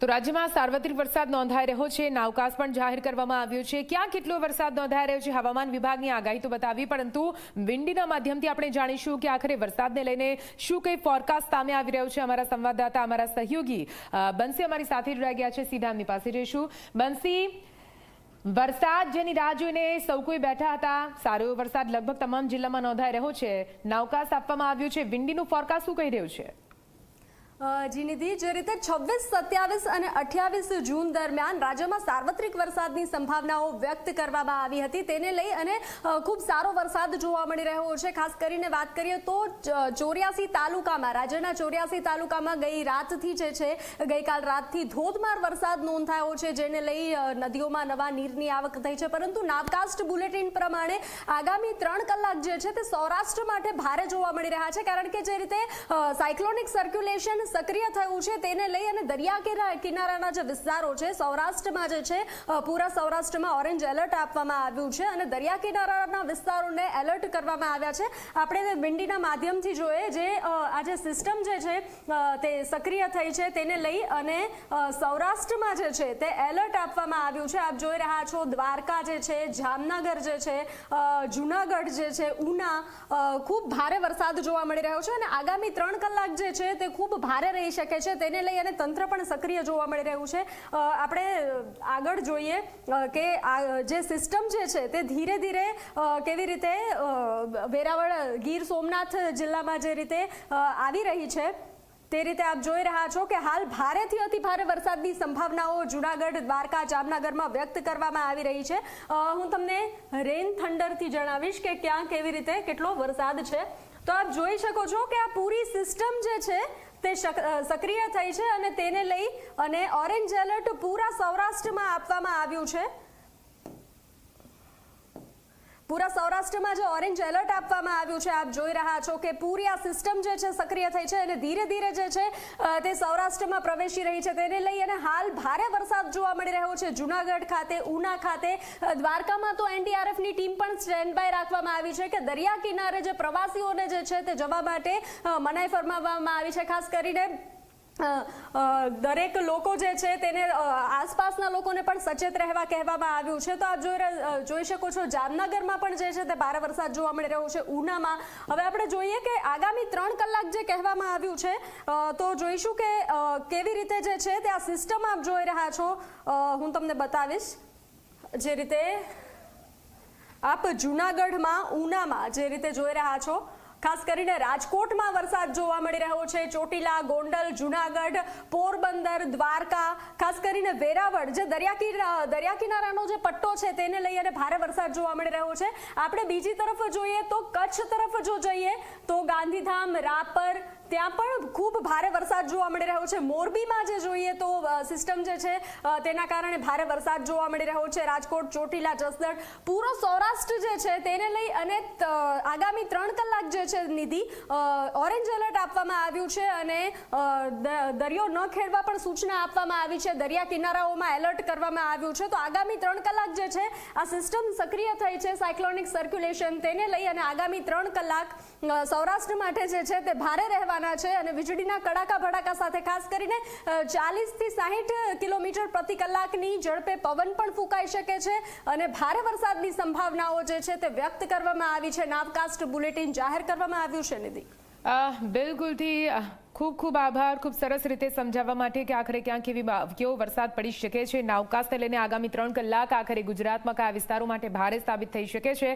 તો રાજ્યમાં સાર્વત્રિક વરસાદ નોંધાઈ રહ્યો છે. નાવકાશ પણ જાહેર કરવામાં આવ્યો છે. ક્યાં કેટલો વરસાદ નોંધાઈ રહ્યો છે હવામાન વિભાગની આગાહી તો બતાવી, પરંતુ વિંડીના માધ્યમથી આપણે જાણીશું કે આખરે વરસાદને લઈને શું કંઈ ફોરકાસ્ટ સામે આવી રહ્યો છે અમારા સંવાદદાતા, અમારા સહયોગી બંસી અમારી સાથે જોડાઈ ગયા છે. સીધા પાસે જઈશું. બંસી, વરસાદ જેની રાહ જોઈને સૌ કોઈ બેઠા હતા. સારો એવો વરસાદ લગભગ તમામ જિલ્લામાં નોંધાઈ રહ્યો છે. નાવકાશ આપવામાં આવ્યું છે. વિંડીનું ફોરકાસ્ટ શું કહી રહ્યું છે? જી નિધિ, જે રીતે છવ્વીસ, સત્યાવીસ અને અઠ્યાવીસ જૂન દરમિયાન રાજ્યમાં સાર્વત્રિક વરસાદની સંભાવનાઓ વ્યક્ત કરવામાં આવી હતી. તેને લઈ અને ખૂબ સારો વરસાદ જોવા મળી રહ્યો છે. ખાસ કરીને વાત કરીએ તો ચોર્યાસી તાલુકામાં, રાજ્યના ચોર્યાસી તાલુકામાં ગઈ રાતથી જે છે, ગઈકાલ રાતથી ધોધમાર વરસાદ નોંધાયો છે, જેને લઈ નદીઓમાં નવા નીરની આવક થઈ છે. પરંતુ નાવકાસ્ટ બુલેટિન પ્રમાણે આગામી ત્રણ કલાક જે છે, તે સૌરાષ્ટ્ર માટે ભારે જોવા મળી રહ્યા છે. કારણ કે જે રીતે સાયક્લોનિક સર્ક્યુલેશન સક્રિય થયું છે તેને લઈ અને દરિયા કિનારાના જે વિસ્તારો છે, સૌરાષ્ટ્રમાં જે છે પૂરા સૌરાષ્ટ્રમાં ઓરેન્જ એલર્ટ આપવામાં આવ્યું છે અને દરિયા કિનારાના વિસ્તારોને એલર્ટ કરવામાં આવ્યા છે. આપણે વિંડીના માધ્યમથી જોઈએ, જે આ જે સિસ્ટમ જે છે તે સક્રિય થઈ છે તેને લઈ અને સૌરાષ્ટ્રમાં જે છે તે એલર્ટ આપવામાં આવ્યું છે. આપ જોઈ રહ્યા છો દ્વારકા જે છે, જામનગર જે છે જુનાગઢ જે છે, ઉના ખૂબ ભારે વરસાદ જોવા મળી રહ્યો છે અને આગામી ત્રણ કલાક જે છે તે ખૂબ ભારે રહી શકે છે. તેને લઈ અને તંત્ર પણ સક્રિય જોવા મળી રહ્યું છે. આપણે આગળ જોઈએ કે જે સિસ્ટમ જે છે તે ધીરે ધીરે કેવી રીતે વેરાવળ ગીર સોમનાથ જિલ્લામાં જે રીતે આવી રહી છે, તે રીતે આપ જોઈ રહ્યા છો કે હાલ ભારેથી અતિ ભારે વરસાદની સંભાવનાઓ જુનાગઢ, દ્વારકા, જામનગરમાં વ્યક્ત કરવામાં આવી રહી છે. હું તમને રેન થંડરથી જણાવીશ કે ક્યાં કેવી રીતે કેટલો વરસાદ છે. તો આપ જોઈ શકો છો કે આ પૂરી સિસ્ટમ જે છે તે સક્રિય થઈ છે અને તેને લઈ અને ઓરેન્જ એલર્ટ પૂરા સૌરાષ્ટ્રમાં આપવામાં આવ્યું છે. પૂરા સૌરાષ્ટ્રમાં જે ઓરેન્જ એલર્ટ આપવામાં આવ્યું છે. આપ જોઈ રહ્યા છો કે પૂરી આ સિસ્ટમ જે છે સક્રિય થઈ છે અને ધીરે ધીરે જે છે તે સૌરાષ્ટ્રમાં પ્રવેશી રહી છે. તેને લઈ અને હાલ ભારે વરસાદ જોવા મળી રહ્યો છે. જુનાગઢ ખાતે, ઉના ખાતે દ્વારકામાં તો એનડીઆરએફની ટીમ પણ સ્ટેન્ડ બાય રાખવામાં આવી છે કે દરિયા કિનારે જે પ્રવાસીઓને જે છે તે જવા માટે મનાઈ ફરમાવવામાં આવી છે. ખાસ કરીને દરેક લોકો જે છે તેને આસપાસના લોકોને પણ સચેત રહેવા કહેવામાં આવ્યું છે. તો આપ જોઈ જોઈ શકો છો જામનગરમાં પણ જે છે તે ભારે વરસાદ જોવા મળી રહ્યો છે, ઉનામાં. હવે આપણે જોઈએ કે આગામી ત્રણ કલાક જે કહેવામાં આવ્યું છે તો જોઈશું કે કેવી રીતે જે છે તે આ સિસ્ટમ આપ જોઈ રહ્યા છો. હું તમને બતાવીશ. જે રીતે આપ જુનાગઢમાં ઉનામાં જે રીતે જોઈ રહ્યા છો ખાસ કરીને રાજકોટમાં વરસાદ જોવા મળી રહ્યો છે. ચોટીલા, ગોંડલ, જુનાગઢ, પોરબંદર, દ્વારકા, ખાસ કરીને વેરાવળ, જે દરિયા દરિયા કિનારાનો જે પટ્ટો છે તેને લઈ અને ભારે વરસાદ જોવા મળી રહ્યો છે. આપણે બીજી તરફ જોઈએ તો કચ્છ તરફ જો જઈએ તો ગાંધીધામ, રાપર ત્યાં પણ ખૂબ ભારે વરસાદ જોવા મળી રહ્યો છે. મોરબીમાં જે જોઈએ તો સિસ્ટમ જે છે તેના કારણે ભારે વરસાદ જોવા મળી રહ્યો છે. રાજકોટ, ચોટીલા, જસદણ, પૂરો સૌરાષ્ટ્ર જે છે તેને લઈ અને આગામી ત્રણ કલાક જે છે નિધિ ઓરેન્જ એલર્ટ આપવામાં આવ્યું છે અને દરિયો ન ખેડવા પણ સૂચના આપવામાં આવી છે. દરિયા કિનારાઓમાં એલર્ટ કરવામાં આવ્યું છે. તો આગામી ત્રણ કલાક જે છે, આ સિસ્ટમ સક્રિય થઈ છે સાયક્લોનિક સર્ક્યુલેશન તેને લઈ અને આગામી ત્રણ કલાક સૌરાષ્ટ્ર માટે જે છે તે ભારે રહેવાના છે અને વીજળીના કડાકા ભડાકા સાથે ખાસ કરીને ચાલીસથી સાહીઠ કિલોમીટર પ્રતિ કલાકની ઝડપે પવન પણ ફૂંકાઈ શકે છે અને ભારે વરસાદની સંભાવનાઓ જે છે તે વ્યક્ત કરવામાં આવી છે. નાવકાસ્ટ બુલેટિન જાહેર કરવામાં આવ્યું છે, નિધિ. બિલકુલથી ખૂબ ખૂબ આભાર. ખૂબ સરસ રીતે સમજાવવા માટે કે આખરે ક્યાં કેવી કેવો વરસાદ પડી શકે છે. નાવકાસ્તને લઈને આગામી ત્રણ કલાક આખરે ગુજરાતમાં કયા વિસ્તારો માટે ભારે સાબિત થઈ શકે છે.